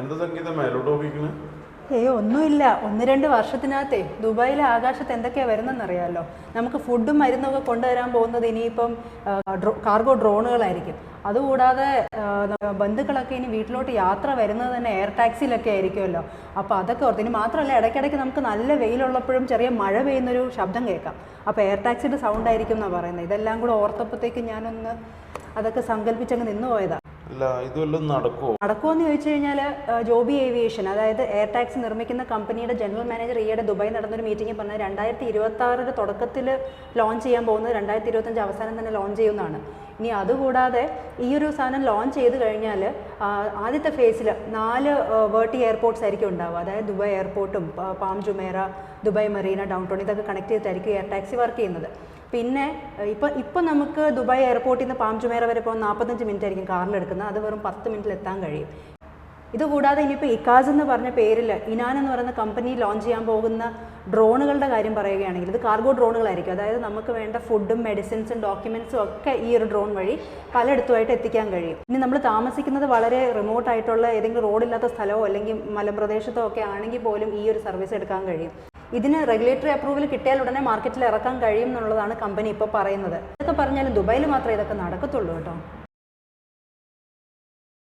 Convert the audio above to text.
എന്താ ഒന്നുമില്ല. ഒന്ന് രണ്ട് വർഷത്തിനകത്തേ ദുബായിലെ ആകാശത്ത് എന്തൊക്കെയാണ് വരുന്നതെന്നറിയാമല്ലോ നമുക്ക് ഫുഡും മരുന്നൊക്കെ കൊണ്ടുവരാൻ പോകുന്നത് ഇനിയിപ്പം കാർഗോ ഡ്രോണുകളായിരിക്കും. അതുകൂടാതെ ബന്ധുക്കളൊക്കെ ഇനി വീട്ടിലോട്ട് യാത്ര വരുന്നത് തന്നെ എയർ ടാക്സിയിലൊക്കെ ആയിരിക്കുമല്ലോ. അപ്പോൾ അതൊക്കെ ഓർത്ത് ഇനി മാത്രമല്ല ഇടയ്ക്കിടയ്ക്ക് നമുക്ക് നല്ല വെയിലുള്ളപ്പോഴും ചെറിയ മഴ പെയ്യുന്നൊരു ശബ്ദം കേൾക്കാം. അപ്പോൾ എയർ ടാക്സിയുടെ സൗണ്ട് ആയിരിക്കും എന്നാണ് പറയുന്നത്. ഇതെല്ലാം കൂടെ ഓർത്തപ്പോഴത്തേക്ക് ഞാനൊന്ന് അതൊക്കെ സങ്കല്പിച്ചങ്ങ് നിന്ന് പോയതാണ് അല്ല ഇത് വല്ലതും നടക്കുമോ നടക്കുമെന്ന് ചോദിച്ചു കഴിഞ്ഞാൽ ജോബി ഏവിയേഷൻ അതായത് എയർ ടാക്സ് നിർമ്മിക്കുന്ന കമ്പനിയുടെ ജനറൽ മാനേജർ ഈയിടെ ദുബായി നടന്നൊരു മീറ്റിംഗിൽ പറഞ്ഞത് രണ്ടായിരത്തി ഇരുപത്തി ആറിന്റെ തുടക്കത്തിൽ ലോഞ്ച് ചെയ്യാൻ പോകുന്നത് രണ്ടായിരത്തി ഇരുപത്തഞ്ച് അവസാനം തന്നെ ലോഞ്ച് ചെയ്യുന്നതാണ് ഇനി അതുകൂടാതെ ഈ ഒരു സാധനം ലോഞ്ച് ചെയ്ത് കഴിഞ്ഞാൽ ആദ്യത്തെ ഫേസിൽ നാല് വേർട്ടി എയർപോർട്ട്സ് ആയിരിക്കും ഉണ്ടാവുക. അതായത് Dubai എയർപോർട്ടും palm Jumeirah Dubai marina downtown ഇതൊക്കെ കണക്ട് ചെയ്തിട്ടായിരിക്കും എയർ ടാക്സി വർക്ക് ചെയ്യുന്നത്. പിന്നെ ഇപ്പം ഇപ്പം നമുക്ക് ദുബായ് എയർപോർട്ടിൽ നിന്ന് പാം ജുമേറ വരെ ഇപ്പോൾ നാൽപ്പത്തഞ്ച് മിനിറ്റ് ആയിരിക്കും കാറിൽ എടുക്കുന്നത് അത് വെറും പത്ത് മിനിറ്റിൽ എത്താൻ കഴിയും. ഇതുകൂടാതെ ഇനിയിപ്പോൾ ഇക്കാസ് എന്ന് പറഞ്ഞ പേരിൽ ഇനാൻ എന്ന് പറയുന്ന കമ്പനി ലോഞ്ച് ചെയ്യാൻ പോകുന്ന ഡ്രോണുകളുടെ കാര്യം പറയുകയാണെങ്കിൽ ഇത് കാർഗോ ഡ്രോണുകളായിരിക്കും. അതായത് നമുക്ക് വേണ്ട ഫുഡും മെഡിസിൻസും ഡോക്യുമെൻസും ഒക്കെ ഈ ഒരു ഡ്രോൺ വഴി പലയിടത്തുമായിട്ട് എത്തിക്കാൻ കഴിയും. ഇനി നമ്മൾ താമസിക്കുന്നത് വളരെ റിമോട്ട് ആയിട്ടുള്ള ഏതെങ്കിലും റോഡില്ലാത്ത സ്ഥലമോ അല്ലെങ്കിൽ മലമ്പ്രദേശത്തോ ഒക്കെ ആണെങ്കിൽ പോലും ഈ ഒരു സർവീസ് എടുക്കാൻ കഴിയും. ഇതിന് റെഗുലേറ്ററി അപ്രൂവൽ കിട്ടിയാൽ ഉടനെ മാർക്കറ്റിൽ ഇറക്കാൻ കഴിയും എന്നുള്ളതാണ് കമ്പനി ഇപ്പോൾ പറയുന്നത്. ഇതൊക്കെ പറഞ്ഞാലും ദുബായിൽ മാത്രമേ ഇതൊക്കെ നടക്കത്തുള്ളൂ കേട്ടോ.